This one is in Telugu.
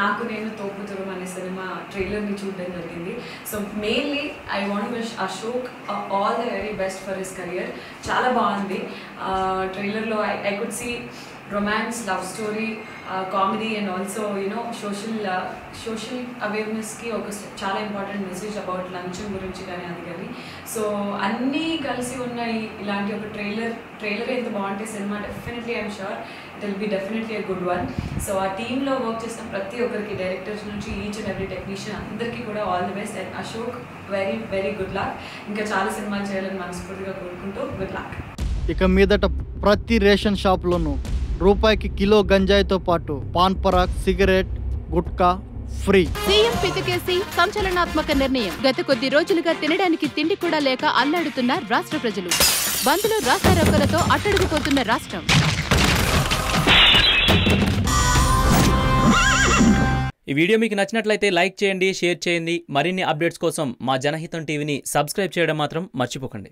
నాకు నేను తోపుతురం అనే సినిమా ట్రైలర్ని చూడడం జరిగింది. So mainly I want wish Ashok all the very best for his career చాలా బాగుంది. ట్రైలర్లో I I could see romance love story comedy and also you know social social అవేర్నెస్కి ఒక చాలా ఇంపార్టెంట్ మెసేజ్ అబౌట్ లంచం గురించి కానీ అది కానీ. సో అన్నీ కలిసి ఉన్న ఇలాంటి ఒక ట్రైలర్ ట్రైలర్ ఎంత బాగుంటే cinema definitely I'm sure it will be definitely a good one so uh టీంలో వర్క్ చేసిన ప్రతి ఒక్కరికి డైరెక్టర్స్ నుంచి ఈచ్ అండ్ ఎవ్రీ టెక్నీషియన్ అందరికీ కూడా all the best and Ashok very very good luck ఇంకా చాలా సినిమాలు చేయాలని మనస్ఫూర్తిగా కోరుకుంటూ గుడ్ లక్ ఇక మీదట ప్రతి రేషన్ షాప్లోనూ రూపాయికి కిలో గంజాయితో పాటు Pan Parag cigarette gutka free. CM పితికేసి సంచలనాత్మక నిర్ణయం. గత కొద్ది రోజులుగా తినడానికి తిండి కూడా లేక అల్లాడుతున్న రాష్ట్ర ప్రజలు. బంద్లో రాస్తారోకలతో అట్టడుగుపోతున్న రాష్ట్రం. ఈ వీడియో మీకు నచ్చినట్లయితే లైక్ చేయండి షేర్ చేయండి. మరిన్ని అప్డేట్స్ కోసం మా జనహితం టీవీని సబ్స్క్రైబ్ చేయడం మాత్రం మర్చిపోకండి.